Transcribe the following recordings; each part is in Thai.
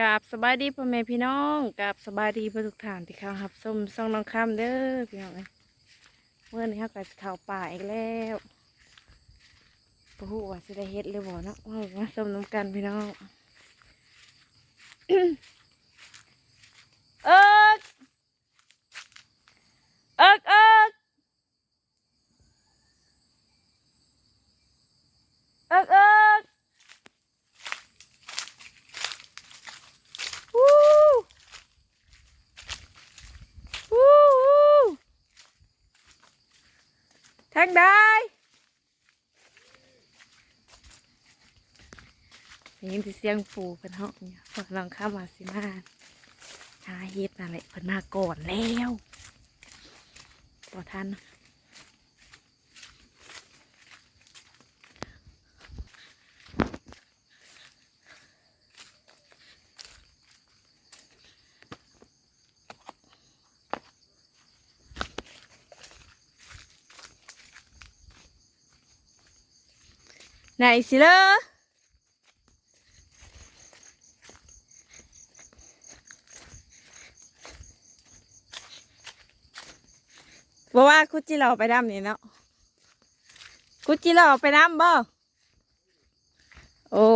กับสบายดีพ่อแม่พี่น้องกับสบายดีเพื่อทุกท่านที่เข้าหับส้มซ่องน้องคำเด้อพี่น้องเอ้ยเมื่อนี้เขาก็จะเข้าป่าอีกแล้วปะหูว่าจะได้เฮ็ดหรือบ่เนาะว่ามาส้มน้ำกันพี่น้องเอิกเอิกเอิกเอิกเอิก วู้วู้วู้ ทางได้ได้ยินที่เสียงปูเป็นห้องเนี่ยพวกเราเข้ามาสิมาหาเฮ็ดนั่นแหละเพิ่นมาก่อนแล้วต่อท่าน ไหนสิเลอบอกว่าคุจิเราไปดำนี่เนาะคุจิเราไปดำบ่โอ้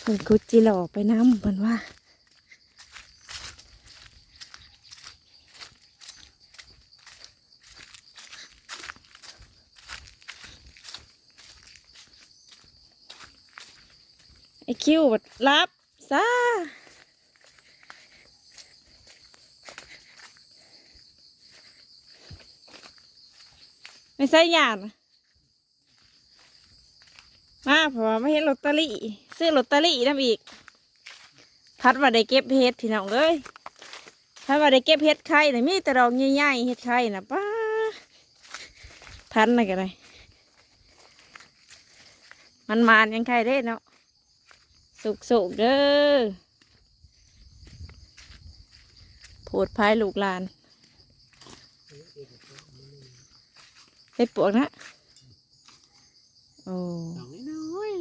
เพิ่นคุจิเราไปน้ำเพิ่นว่า คิวรับซาไม่ใช่ยานนะมาพราะว่าไม่เห็นลอตเตอรี่ ซื้อลอตเตอรี่น้ำอีก พัดว่าได้เก็บเห็ดพี่น้องเลยพัดว่าได้เก็บเห็ดไข่น่มีแต่ดอกใหญ่ๆเห็ดไข่นะป้าพันอะไรกันเลยมันมานยังไข่ได้เนาะ สุกสุกๆเด้อโผดพายลูกหลานไปปวกนะโอ้ดอกน้อย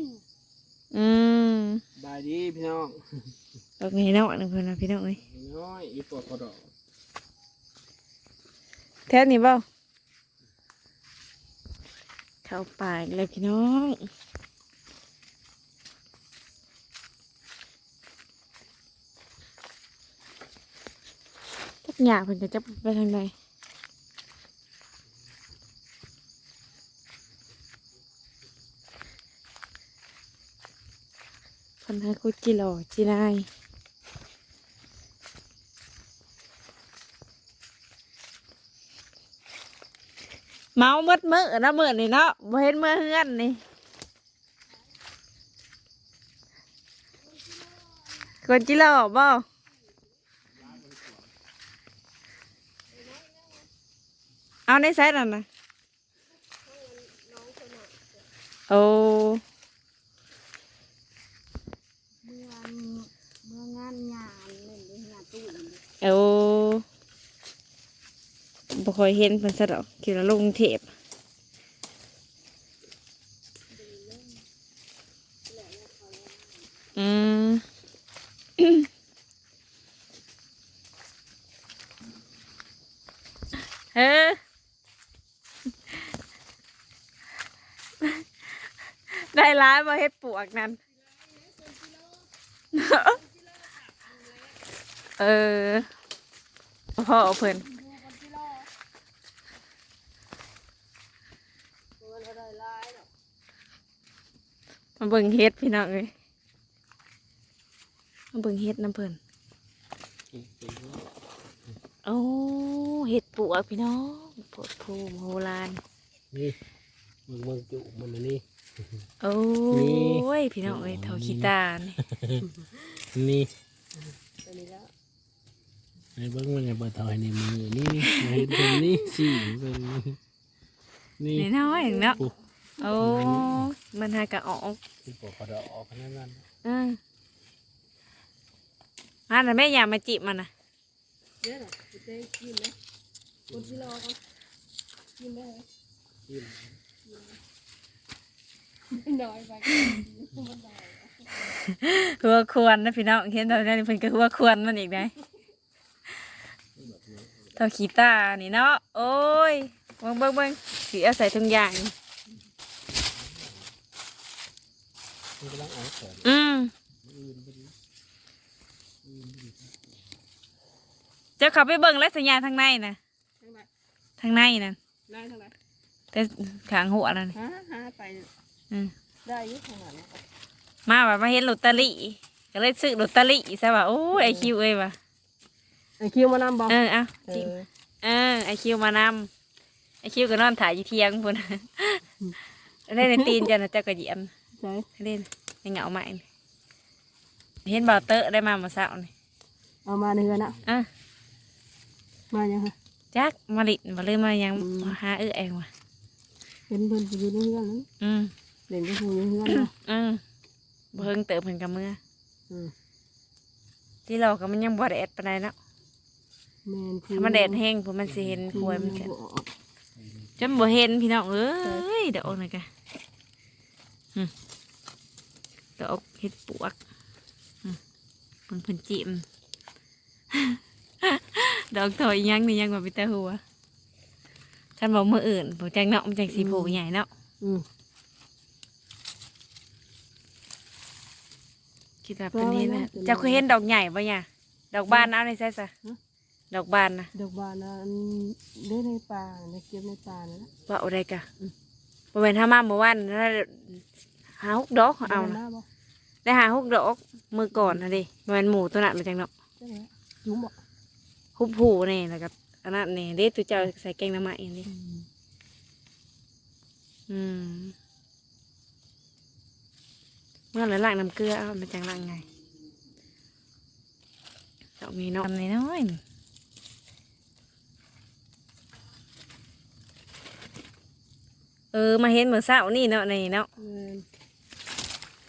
อืมๆบายดีพี่น้องดอกนี้เนาะนึงเพื่อนนะพี่น้องเอ้ยน้อยอีปวดกระดอกแถวนี้บ่เข้าป่าอีกเลยพี่น้อง ทุกอย่างเพิ่นก็จะไปทางใดเพิ่นให้คุดจิหล่อจินายเมาเมื่อมื่อนะมื่อนี่เนาะบ่เห็นเมื่อเฮือนนี่คนจิโร่บ่ เอาในไซส์นั่นนะโอ้เมื่อเมื่องานงานเล่นด้วยงานตู้นี่โอ้บ่ค่อยเห็นเพิ่นซะดอกคิดว่าลงกรุงเทพอืมเฮ้อได้ ร้ายมาเฮ็ดปวกนั่นเออพ่อเอาเพิ่นตัวละได้หลายหรอกมาเบิ่งเฮ็ดพี่น้องเอ้ยมาเบิ่งเฮ็ดน้ำเพิ่นโอ้เฮ็ดปวกพี่น้องปวดภูมิโหรานนี่ มึงมึงจุมันอันนี่โอ้นี่ยพี่น้องเอ้ยเท่าขี้ตานี่นี่ตัวนี้แล้วไอ้เบิ้งมันไงเปิดถอยในมือนี่มาเห็นตรงนี้สี่เป็นนี่น้อยๆอย่างเนาะปุ๊บโอ้มันหากะออกอีปวดกระดอกออกขนาดนั้นเอออันน่ะแม่อย่ามาจิบมันนะเยอะหรอกจะได้กินไหมคนที่รอเขากินได้ไหมกิน น้อยไปหัวควรนะพี่น้องเห็นตอนนี้เพิ่นก็หัวควรมันอีกได้เท่าขี้ตานี่เนาะโอ้ยเบิ่งเบิ่งเบิ่งสิเอาใส่ถุงยางมันกำลังเอาของอืมเจ้าเขาไปเบิ่งและสัญญาณทางในนะทั้งนั้นทางในนั่นได้ทั้งนั้น แต่ขางหัวนั่นหาหาไปอืมได้อยุ่ขนาดนั้นมาแบบมาเห็นลอตเตอรี่ก็เลยซื้อลอตเตอรี่ซะว่าโอ้ยไอคิวเอ้ยว่ะไอคิวมานำบอกเออเอาจิ้มเออไอคิวมานำไอคิวก็นอนถ่ายอยู่เที่ยงพุ่นเล่นในตีนจ้ะนะเจ้าก็เหยียมใช่เล่นในเหงาใหม่นี่เห็นบ่าวเตอะได้มาเมื่อเช้านี่เอามาในเรือนอะอะมายังไงจักมาลิดมาเลยมายังอืมมาหาเอื้อเองว่ะ เห็นเพิ่นอยู่ในเรือนนั้นอืมเล่นก็คงอยู่ในเรือนเนาะอืมบ่เพิ่งเติบเพิ่นกับมืออืมที่เราก็มันยังบ่แดดปานใดเนาะแมนถ้ามันแดดแห้งผมมันสิเห็นควยมันจะจะจนบ่เห็นพี่น้องเอ้ยดอกนี่กะอืมดอกเห็ดปวกอืมเพิ่นเพิ่นจิ้มดอกถอยยังนี่ยังบ่ไปแต่หัว คันบอกมื้ออื่นบ่จังเนาะมันจังสิโผล่ใหญ่เนาะอืมคิดว่าเป็นนี่นะเจ้าเคยเห็นดอกใหญ่ป่ะเนี่ยดอกบานเอาในไซส์ะดอกบานนะดอกบานนะอันเล่นในป่าในเก็บในป่านะว่าอะไรกะบริเวณท่ามาเมื่อวานนะหาหกดอกเอานะนะบ่ได้หาหกดอกมือก่อนนะดิบริเวณหมูตัวนั้นมาจากเนาะใช่ไหมจุ้มบ่หุบผูนี่แล้วก็ อันนั้นนี่เด็ตัวเจ้าใส่แกงน้ำมันนี่อืมอืมเมื่อไหร่ล้างน้ำเกลือเอามาจังล้างไงดอกนี้เนาะทำน้อยๆนี่เออมาเห็นเมื่อเช้านี่เนาะในเนาะ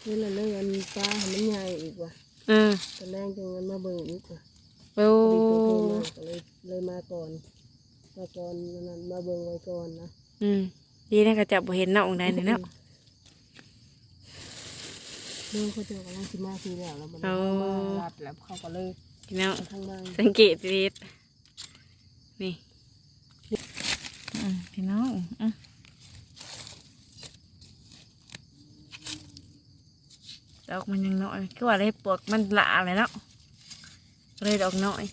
แม่นเล่นอะไรอันปลาให้มันใหญ่อีกว่ะอืมตอนแรกจังมันมาเบิ่งอีกว่ะ โอ้พอดีตัวโตมากก็เลยเลยมาก่อนมาก่อนนั้นมาเบิ่งไว้ก่อนนะอืมดีนะก็จะบ่เห็นน้องได้นี่เนาะเรื่องเขาเจอกำลังสิมาทีแล้วแล้วมันเอามาลัดแล้วเขาก็เลยพี่น้องทางบ้านสังเกตดีนี่อืมพี่น้องอืมดอกมันยังน้อยคือว่าอะไรปวกมันละอะไรเนาะก็ เลยดอกน้อย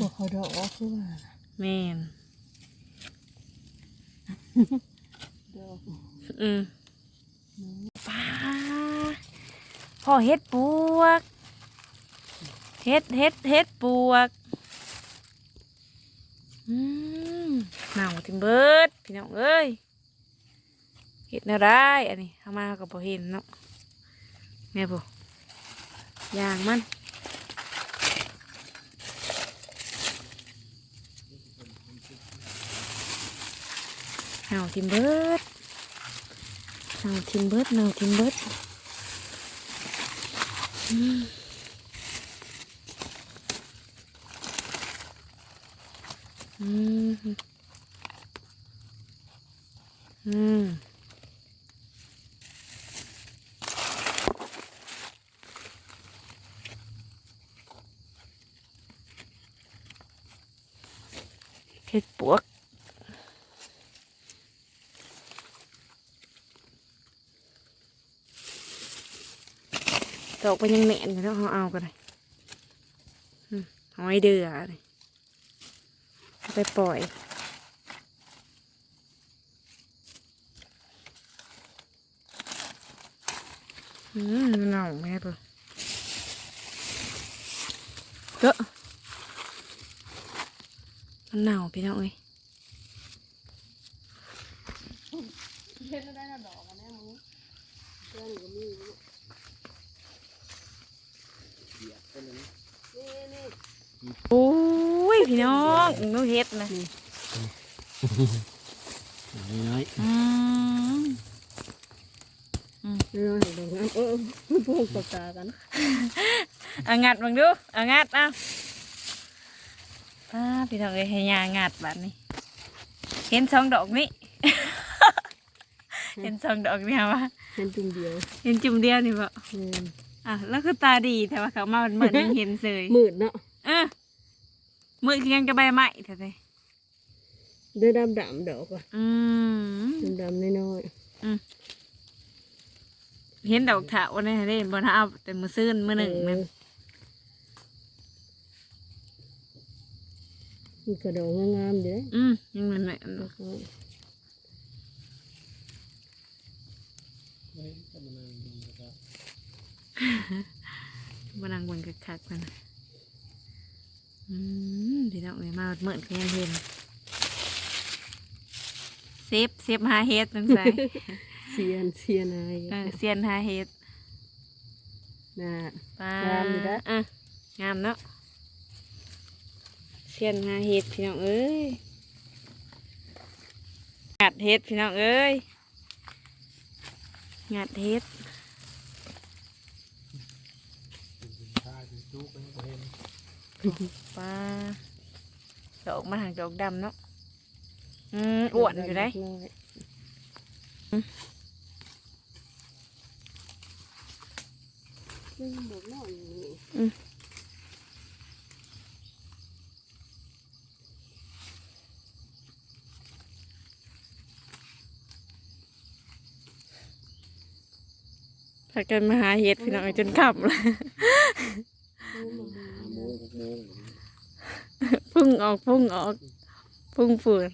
บอกเขาดอกออกคือว่าแม่นดอกอืมป้าพ่อเฮ็ดปวกเฮ็ดเฮ็ดเฮ็ดปวกอืมหนาวถึงเบิดพี่น้องเอ้ยเฮ็ดแนวได้อันนี้เอามากับพอเห็นเนาะแม่บ่อย่างมัน หนาวทิมเบิดหนาวทิมเบิดหนาวทิมเบิดอืมอืมอืมเห็ดปวก ดอกมันยังเหม็นอยู่แล้วเขาเอากันเลยหอยเดือเลยเอาไปปล่อยอืมมันเน่าแม่ตัวเยอะมันเน่าพี่น้องเอ้ย เล่นได้ดอกอันนี้มึงเล่นก็มีนี่นี่ โอ้ยพี่น้องนูเฮ็ดนะน้อยอืมเรื่องเห็นดอกนั้นเออพวกตกตากันเอางัดบังดูเอางัดเอาป้าพี่น้องเอ้ยให้ยางัดแบบนี้เห็นสองดอกนี้เห็นสองดอกนี่ค่ะว่าเห็นจุ่มเดียว เห็นจุ่มเดียวนี่บ่แม่น อะแล้วคือตาดีแต่ว่าเขามาเหมือนยังเห็นเสยมืดเนาะเออมือคือยังจะใบไม้เถอะเลยเด้อดำดำๆดอกว่ะอืมดำดำๆน้อยเห็นดอกถาวนี่ได้บนเอาแต่มือซื่นมือๆหนึ่งมันเออมันกระดองงามๆอยู่เลยอืมยังมันไม่ไม่ก็มานั่งดูแล้วก็ บนังบนกักคักมันอืมพี่น้องเลยมาเหมือนก็ยังเห็นเซฟเซฟหาเฮ็ดนั่นใส่เซียนเซียนายเออเซียนหาเฮ็ดน่ะปลางามอยู่นะอะงามเนาะเซียนหาเฮ็ดพี่น้องเอ้ยงัดเฮ็ดพี่น้องเอ้ยงัดเฮ็ด เป็นผ้าเป็นจุกเป็นประเห็น ปลาดอกมาหางดอกดำเนาะอืมอ้วนอยู่ได้น้อยอืมอืมดอกน้อยอยู่นี่พากันมาหาเห็ดพี่น้องจนขับเลย ห้าโมงหกโมง พุ่งออกพุ่งออก พุ่งฝืน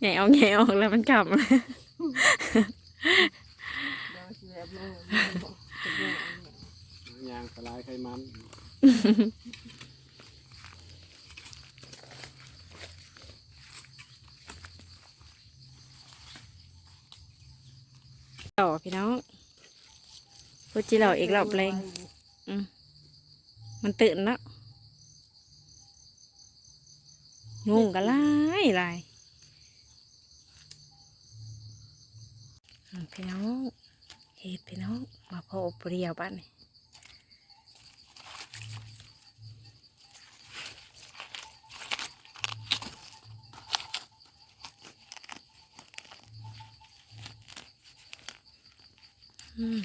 ใหญ่ออกใหญ่ออกแล้วมันขับเลยดอกสิแบบน้อยมันบอกเป็นน้อยเนี่ยยางสลายไขมันต่อพี่น้องพูดจีเราอีกรอบเลยอืมมันตื่นแล้ว งงกันไล่ไล่อืมพี่น้องเห็ดพี่น้องมาพอเปรียวบ้านนี่อืม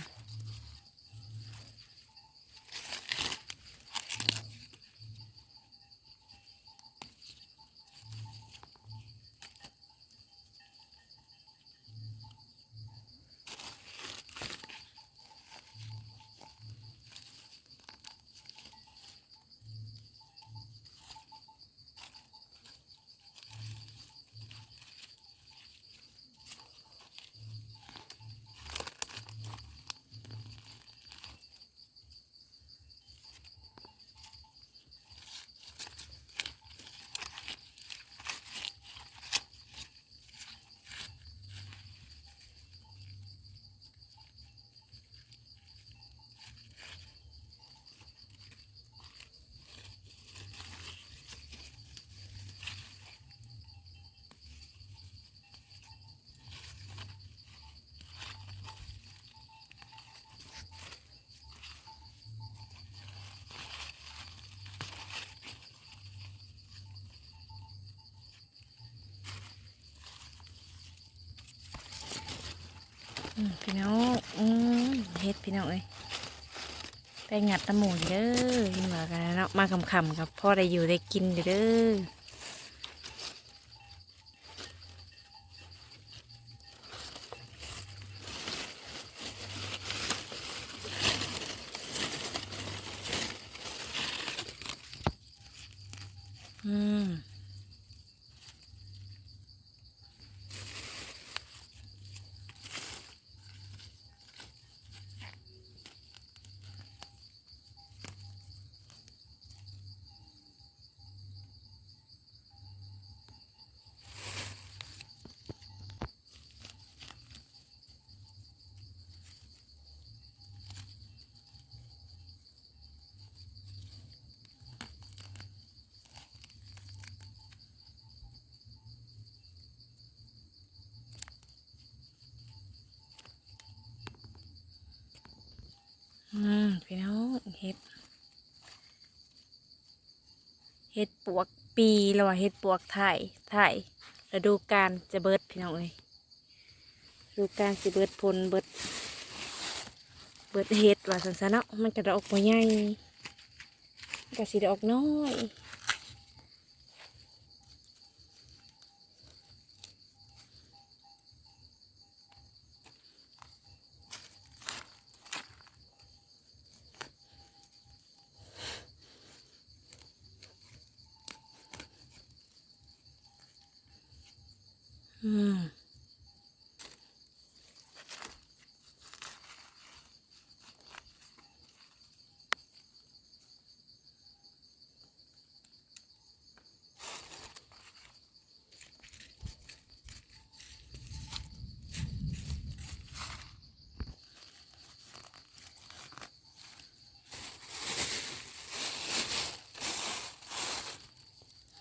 พี่น้องอืมเฮ็ดพี่น้องเอ้ยไปงัดตะหมูเด้อยินมากันเนาะมาคำๆกับพ่อได้อยู่ได้กินอยู่เด้อม อืมพี่น้องเห็ด เห็ดปวกปีแล้วว่าเห็ดปวกไทยไทยฤดูกาลจะเบิดพี่น้องเอ้ยฤดูกาลสิเบิดพลเบิด เบิดเห็ดว่าสันสนะมันกระดอกบ่ใหญ่มันก็สิได้ออกน้อย อืม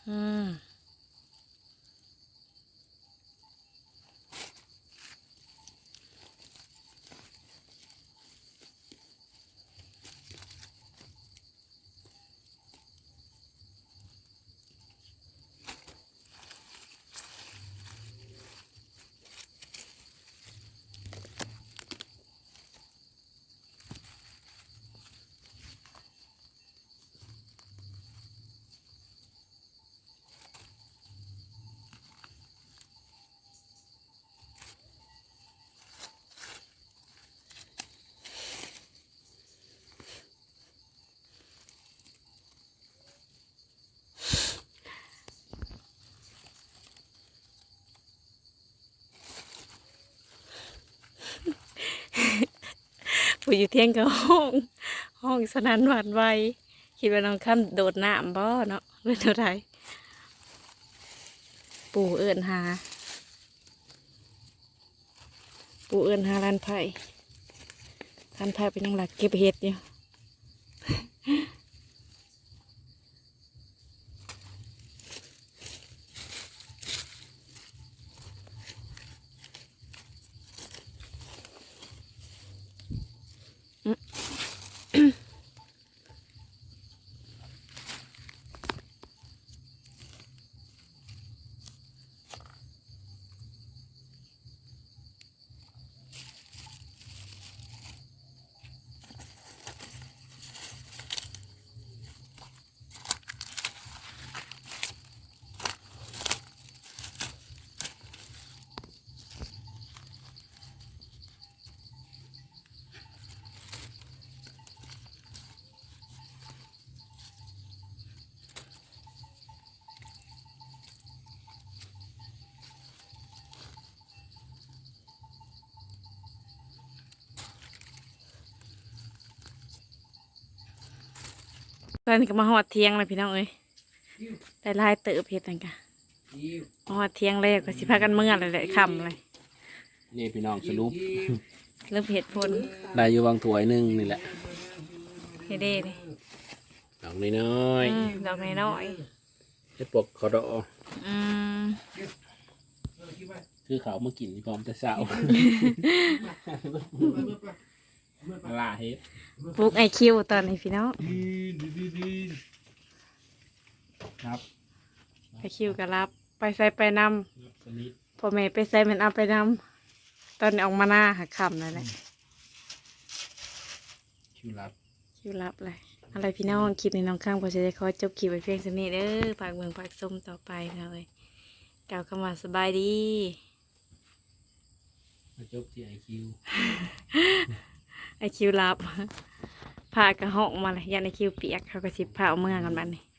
อืม ผู้อยู่เที่ยงกับห้อง ห้องสนันหวานไหวคิดว่าน้องข้ามโดดน้ำบ่เนาะเรื่องอะไรปู่เอื้นหา ปู่เอื้นหาลานไผ่ลานไผ่เป็นยังหลักเก็บเห็ดอยู่ อนนี้ก็มาหอดเที่ยงเลยพี่น้องเอ้ยได้ลายเติบเห็ดนั่นกะมาหอดเที่ยงแล้วก็สิพากันเมื่อเลยแหละคำเลยนี่พี่น้องสรุปเริ่มเห็ดพนได้อยู่บางถ้วยหนึงนี่แหละเฮ็ดเด้นี่ดอกน้อยอืมดอกน้อยๆเฮ็ดปวกคอดอๆอืมคือเขามากินพร้อมแต่เช้า ลาเฮ็ดปลูกไอคิวตอนนี้พี่น้องครับไอคิวก็รับ ไปใส่ไปนสนิทำพ่อแม่ไปใส่มันเอาไปนำตอนนี้ออกมาหน้าหักคำนั่นแหละคิวรับคิวรับเลยอะไรพี่น้องคลิปนี้น้องข้างพอจะได้ขอจบคลิปไปเพียงเท่านี้เด้อฝากเมืองฝากส้มต่อไปเลยกล่าวคำว่าสบายดีมาจบที่ไอคิว ไอคิวรับพากระหอกมาเลยยันไอคิวเปียกเขาก็สิพาเอาเมืองกันบัดนี้